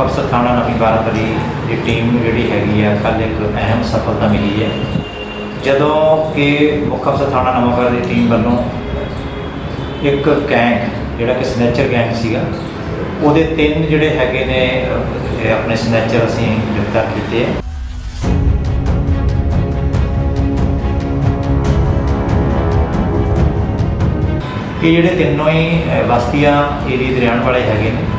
ਅਫਸਰ ਥਾਣਾ ਨਵੀਂ ਬਾਰਾਦਰੀ ਦੀ ਟੀਮ ਨੂੰ ਜਿਹੜੀ ਹੈਗੀ ਆ ਕੱਲ ਇੱਕ ਅਹਿਮ ਸਫਲਤਾ ਮਿਲੀ ਹੈ। ਜਦੋਂ ਕਿ ਮੁੱਖ ਅਫਸਰ ਥਾਣਾ ਨਵਾਂ ਬਾਰਾਦਰੀ ਦੀ ਟੀਮ ਵੱਲੋਂ ਇੱਕ ਗੈਂਗ ਜਿਹੜਾ ਕਿ ਸਨੈਚਰ ਗੈਂਗ ਸੀਗਾ, ਉਹਦੇ ਤਿੰਨ ਜਿਹੜੇ ਹੈਗੇ ਨੇ ਆਪਣੇ ਸਨੈਚਰ ਅਸੀਂ ਗ੍ਰਿਫਤਾਰ ਕੀਤੇ ਹੈ ਕਿ ਜਿਹੜੇ ਤਿੰਨੋਂ ਹੀ ਵਸਤੀਆਂ ਬਸਤੀਆਂ ਏਰੀਏ ਦੇ ਰਹਿਣ ਵਾਲੇ ਹੈਗੇ ਨੇ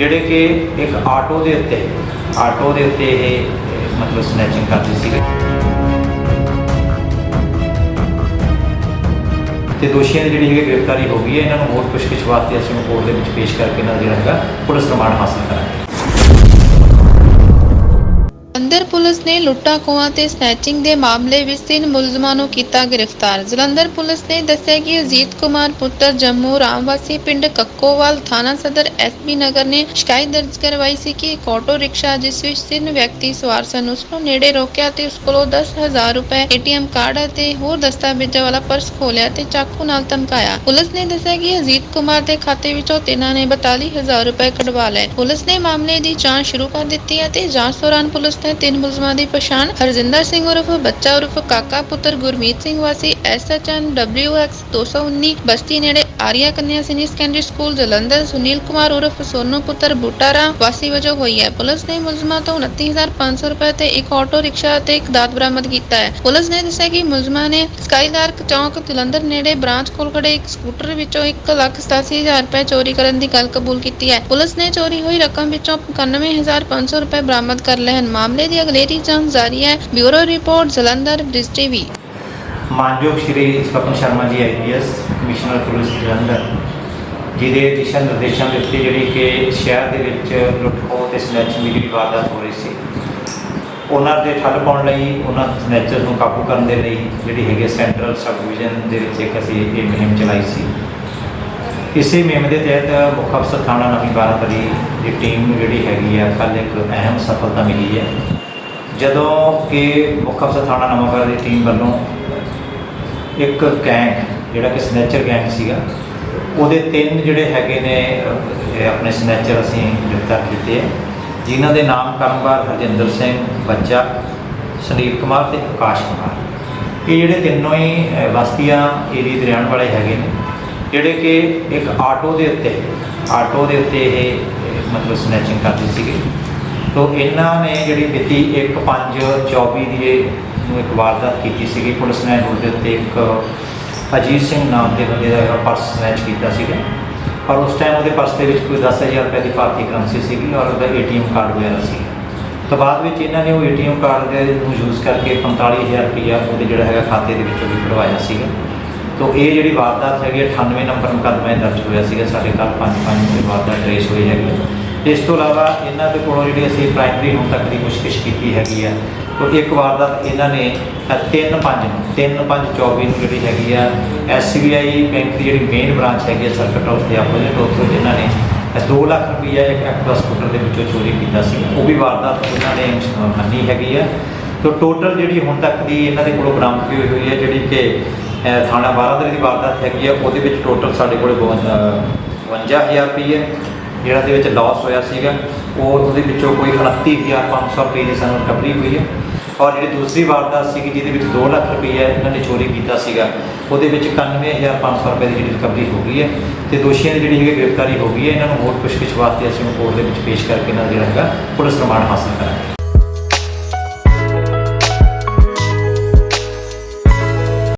ਜਿਹੜੇ ਕਿ ਇੱਕ ਆਟੋ ਦੇ ਉੱਤੇ, ਆਟੋ ਦੇ ਉੱਤੇ ਇਹ ਮਤਲਬ ਸਨੈਚਿੰਗ ਕਰਦੇ ਸੀਗੇ। ਤੇ ਦੋਸ਼ੀਆਂ ਦੀ ਜਿਹੜੀ ਹੈਗੀ ਗ੍ਰਿਫਤਾਰੀ ਹੋ ਗਈ ਹੈ, ਇਹਨਾਂ ਨੂੰ ਹੋਰ ਪੁੱਛਗਿੱਛ ਵਾਸਤੇ ਅਸੀਂ ਕੋਰਟ ਦੇ ਵਿੱਚ ਪੇਸ਼ ਕਰਕੇ ਇਹਨਾਂ ਦਾ ਜਿਹੜਾ ਹੈਗਾ ਪੁਲਿਸ ਰਿਮਾਂਡ ਹਾਸਲ ਕਰਾਂਗੇ। ਜਲੰਧਰ ਪੁਲਿਸ ਨੇ ਲੁੱਟਾਂ ਖੋਹਾਂ ਤੇ ਸਨੈਚਿੰਗ ਦੇ ਮਾਮਲੇ ਵਿੱਚ ਤਿੰਨ ਮੁਲਜ਼ਮਾਂ ਨੂੰ ਕੀਤਾ ਗ੍ਰਿਫਤਾਰ। ਜਲੰਧਰ ਪੁਲਿਸ ਨੇ ਦੱਸਿਆ ਕਿ ਅਜੀਤ ਕੁਮਾਰ ਪੁੱਤਰ ਜੰਮੂ ਰਾਮਵਾਸੀ ਪਿੰਡ ਕੱਕੋਵਾਲ ਥਾਣਾ ਸਦਰ ਐਸਪੀ ਨਗਰ ਨੇ ਸ਼ਿਕਾਇਤ ਦਰਜ ਕਰਵਾਈ ਸੀ ਕਿ ਇੱਕ ਆਟੋ ਰਿਕਸ਼ਾ ਜਿਸ ਵਿੱਚ ਤਿੰਨ ਵਿਅਕਤੀ ਸਵਾਰ ਸਨ, ਉਸ ਨੂੰ ਨੇੜੇ ਰੋਕਿਆ ਤੇ ਉਸ ਕੋਲੋਂ 10000 ਰੁਪਏ ਏਟੀਐਮ ਕਾਰਡ ਅਤੇ ਹੋਰ ਦਸਤਾਵੇਜ਼ਾਂ ਵਾਲਾ ਪਰਸ ਖੋਲਿਆ ਤੇ ਚਾਕੂ ਨਾਲ ਧਮਕਾਇਆ। ਪੁਲਿਸ ਨੇ ਦੱਸਿਆ ਕਿ ਅਜੀਤ ਕੁਮਾਰ ਦੇ ਖਾਤੇ ਵਿੱਚੋਂ ਤਿੰਨਾਂ ਨੇ 42000 ਰੁਪਏ ਕਢਵਾ ਲਏ। ਪੁਲਿਸ ਨੇ ਮਾਮਲੇ ਦੀ ਜਾਂਚ ਸ਼ੁਰੂ ਕਰ ਦਿੱਤੀ ਅਤੇ ਜਾਂਚ ਦੌਰਾਨ ਪੁਲਿਸ ਨੇ ਤਿੰਨ ਮੁਲਜ਼ਮਾਂ ਦੀ ਪਛਾਣ ਹਰਜਿੰਦਰ ਸਿੰਘ ਉਰਫ, ਬੱਚਾ ਉਰਫ, ਕਾਕਾ ਪੁੱਤਰ ਗੁਰਮੀਤ ਸਿੰਘ ਵਾਸੀ ਐਸਐਚਐਨ WX 219 ਬਸਤੀ ਨੇੜੇ Arya Kanya senior secondary school, Jalandhar, Sunil Kumar ਉਰਫ, ਸੋਨੂ ਪੁੱਤਰ ਬੂਟਾਰਾ ਵਾਸੀ ਵਜੋਂ ਹੋਈ ਹੈ। ਪੁਲਿਸ ਨੇ ਮੁਲਜ਼ਮਾਂ ਤੋਂ 29500 ਰੁਪਏ ਤੇ ਇੱਕ ਆਟੋ ਰਿਕਸ਼ਾ ਅਤੇ ਇੱਕ ਦਾਤ ਬਰਾਮਦ ਕੀਤਾ ਹੈ। ਪੁਲਿਸ ਨੇ ਦੱਸਿਆ ਕਿ ਮੁਲਜ਼ਮਾਂ ਨੇ ਸਕਾਈਲਾਰਕ ਚੌਂਕ, ਜਲੰਧਰ ਨੇੜੇ ਬ੍ਰਾਂਚ ਕੋਲ ਖੜੇ ਇੱਕ ਸਕੂਟਰ ਵਿੱਚੋਂ 187000 ਰੁਪਏ ਚੋਰੀ ਕਰਨ ਦੀ ਗੱਲ ਕਬੂਲ ਕੀਤੀ ਹੈ। ਪੁਲਿਸ ਨੇ ਚੋਰੀ ਹੋਈ ਰਕਮ ਵਿੱਚੋਂ 91500 ਰੁਪਏ ਬਰਾਮਦ ਕਰ ਲਏ ਹਨ। ਮਾਮਲੇ ਦੀ ਅਗਲੇਰੀ ਜਾਂਚ ਜਾਰੀ ਹੈ। Bureau report, Jalandhar Brij TV ਮਾਨਯੋਗ Shri Swapan Sharma ji IPS commissioner police Jalandhar, ਜਿਹਦੇ ਦਿਸ਼ਾ ਨਿਰਦੇਸ਼ਾਂ ਦੇ ਉੱਤੇ ਜਿਹੜੀ ਕਿ ਸ਼ਹਿਰ ਦੇ ਵਿੱਚ ਲੁੱਟ ਤੇ ਸਨੈਚਿੰਗ ਦੀ ਵਾਰਦਾਤ ਹੋ ਰਹੀ ਸੀ, ਉਹਨਾਂ ਦੇ ਠੱਲ ਪਾਉਣ ਲਈ ਉਹਨਾਂ ਸਨੈਚਰ ਨੂੰ ਕਾਬੂ ਕਰਨ ਦੇ ਲਈ ਜਿਹੜੀ ਹੈਗੀ ਸੈਂਟਰਲ ਸਬ ਡਿਵੀਜ਼ਨ ਦੇ ਵਿੱਚ ਇੱਕ ਅਸੀਂ ਇਹ ਮੁਹਿੰਮ ਚਲਾਈ ਸੀ। ਇਸੇ ਮੁਹਿੰਮ ਦੇ ਤਹਿਤ ਮੁੱਖ ਅਫਸਰ ਥਾਣਾ ਨਵੀਂ ਬਾਰਾਦਰੀ ਦੀ ਟੀਮ ਨੂੰ ਜਿਹੜੀ ਹੈਗੀ ਆ ਕੱਲ ਇੱਕ ਅਹਿਮ ਸਫਲਤਾ ਮਿਲੀ ਹੈ। ਜਦੋਂ ਕਿ ਮੁੱਖ ਅਫਸਰ ਥਾਣਾ ਨਵਾਂ ਦੀ ਟੀਮ ਵੱਲੋਂ ਇੱਕ ਗੈਂਗ ਜਿਹੜਾ ਕਿ ਸਨੈਚਰ ਗੈਂਗ ਸੀਗਾ ਉਹਦੇ ਤਿੰਨ ਜਿਹੜੇ ਹੈਗੇ ਨੇ ਆਪਣੇ ਸਨੈਚਰ ਅਸੀਂ ਗ੍ਰਿਫਤਾਰ ਕੀਤੇ ਹੈ ਜਿਨ੍ਹਾਂ ਦੇ ਨਾਮ ਕਰਮਵਾਰ ਹਰਜਿੰਦਰ ਸਿੰਘ ਬੱਚਾ ਸੁਨੀਲ ਕੁਮਾਰ ਤੇ ਆਕਾਸ਼ ਕੁਮਾਰ। ਇਹ ਜਿਹੜੇ ਤਿੰਨੋਂ ਹੀ ਅਹ, ਬਸਤੀਆਂ ਏਰੀਏ ਦੇ ਰਹਿਣ ਵਾਲੇ ਹੈਗੇ ਨੇ ਜਿਹੜੇ ਕਿ ਇੱਕ ਆਟੋ ਦੇ ਉੱਤੇ ਆਟੋ ਦੇ ਉੱਤੇ ਇਹ ਮਤਲਬ ਸਨੈਚਿੰਗ ਕਰਦੇ ਸੀਗੇ। ਤੋ ਇਹਨਾਂ ਨੇ ਜਿਹੜੀ ਮਿਤੀ 1/5/24 ਦੀ ਇਹ ਨੂੰ ਇੱਕ ਵਾਰਦਾਤ ਕੀਤੀ ਸੀਗੀ। ਪੁਲਿਸ ਨੇ ਉਹਦੇ ਉੱਤੇ ਇੱਕ ਅਜੀਤ ਸਿੰਘ ਨਾਮ ਦੇ ਬੰਦੇ ਦਾ ਪਰਸ ਸਨੈਚ ਕੀਤਾ ਸੀਗਾ। ਔਰ ਉਸ ਟਾਈਮ ਉਹਦੇ ਪਰਸ ਦੇ ਵਿੱਚ ਕੋਈ 10000 ਰੁਪਏ ਦੀ ਭਾਰਤੀ ਕਰੰਸੀ ਸੀਗੀ ਔਰ ਉਹਦਾ ਏਟੀਐਮ ਕਾਰਡ ਵਗੈਰਾ ਸੀ। ਤਾਂ ਬਾਅਦ ਵਿੱਚ ਇਹਨਾਂ ਨੇ ਉਹ ਏਟੀਐਮ ਕਾਰਡ ਦੇ ਨੂੰ ਯੂਜ਼ ਕਰਕੇ 45000 ਰੁਪਇਆ ਉਹਦੇ ਜਿਹੜਾ ਹੈਗਾ ਖਾਤੇ ਦੇ ਵਿੱਚੋਂ ਵੀ ਕਢਵਾਇਆ ਸੀਗਾ। ਤੋ ਇਹ ਜਿਹੜੀ ਵਾਰਦਾਤ ਹੈਗੀ ਹੈ, 98 ਨੰਬਰ ਮੁਕੱਦਮਾ ਦਰਜ ਹੋਇਆ ਸੀਗਾ। ਸਾਡੇ ਘਰ 5-5 ਦੇ ਵਾਰਦਾਤ ਟ੍ਰੇਸ ਹੋਈ ਹੈਗੀ ਇਸ ਤੋਂ ਇਲਾਵਾ ਇਹਨਾਂ ਦੇ ਕੋਲੋਂ ਜਿਹੜੀ ਅਸੀਂ ਪ੍ਰਾਇਮਰੀ ਹੁਣ ਤੱਕ ਦੀ ਪੁੱਛਗਿੱਛ ਕੀਤੀ ਹੈਗੀ ਆ ਉਹ ਇੱਕ ਵਾਰਦਾਤ ਇਹਨਾਂ ਨੇ 3-5 3-5-24 ਨੂੰ ਜਿਹੜੀ ਹੈਗੀ ਆ SBI ਬੈਂਕ ਦੀ ਜਿਹੜੀ ਮੇਨ ਬ੍ਰਾਂਚ ਹੈਗੀ ਆ ਸਰਕਟ ਹਾਊਸ ਦੇ ਆਪੋਜ਼ਿਟ ਉੱਥੋਂ ਜਿਨ੍ਹਾਂ ਨੇ 2 ਲੱਖ ਰੁਪਈਆ ਇੱਕ ਐਕਟਿਵਾ ਸਕੂਟਰ ਦੇ ਵਿੱਚੋਂ ਚੋਰੀ ਕੀਤਾ ਸੀ ਉਹ ਵੀ ਵਾਰਦਾਤ ਇਹਨਾਂ ਨੇ ਅਹ, ਮੰਨੀ ਹੈਗੀ ਆ। ਤੋ ਟੋਟਲ ਜਿਹੜੀ ਹੁਣ ਤੱਕ ਦੀ ਇਹਨਾਂ ਦੇ ਕੋਲੋਂ ਬਰਾਮਦ ਹੋਈ ਹੋਈ ਹੈ ਜਿਹੜੀ ਕਿ ਥਾਣਾ ਥਾਣਾ ਬਾਰਾਦਰੀ ਦੀ ਵਾਰਦਾਤ ਹੈਗੀ ਆ ਉਹਦੇ ਵਿੱਚ ਟੋਟਲ ਸਾਡੇ ਕੋਲ 52000 ਰੁਪਏ ਜਿਹੜਾ ਦੇ ਵਿੱਚ ਲਾਸ ਹੋਇਆ ਸੀਗਾ, ਉਹ ਉਹਦੇ ਵਿੱਚੋਂ ਕੋਈ 29500 ਰੁਪਏ ਦੀ ਸਾਨੂੰ ਰਿਕਵਰੀ ਹੋਈ ਹੈ। ਔਰ ਜਿਹੜੀ ਦੂਸਰੀ ਵਾਰਦਾਤ ਸੀਗੀ, ਜਿਹਦੇ ਵਿੱਚ 2 ਲੱਖ ਰੁਪਏ ਇਹਨਾਂ ਨੇ ਚੋਰੀ ਕੀਤਾ ਸੀਗਾ, ਉਹਦੇ ਵਿੱਚ 91500 ਰੁਪਏ ਦੀ ਜਿਹੜੀ ਰਿਕਵਰੀ ਹੋ ਗਈ ਹੈ ਤੇ ਦੋਸ਼ੀਆਂ ਦੀ ਜਿਹੜੀ ਹੈਗੀ ਗ੍ਰਿਫਤਾਰੀ ਹੋ ਗਈ ਹੈ। ਇਹਨਾਂ ਨੂੰ ਹੋਰ ਪੁੱਛਗਿੱਛ ਵਾਸਤੇ ਅਸੀਂ ਕੋਰਟ ਦੇ ਵਿੱਚ ਪੇਸ਼ ਕਰਕੇ ਇਹਨਾਂ ਦਾ ਜਿਹੜਾ ਹੈਗਾ ਪੁਲਿਸ ਰਿਮਾਂਡ ਹਾਸਲ ਕਰਾਂਗੇ।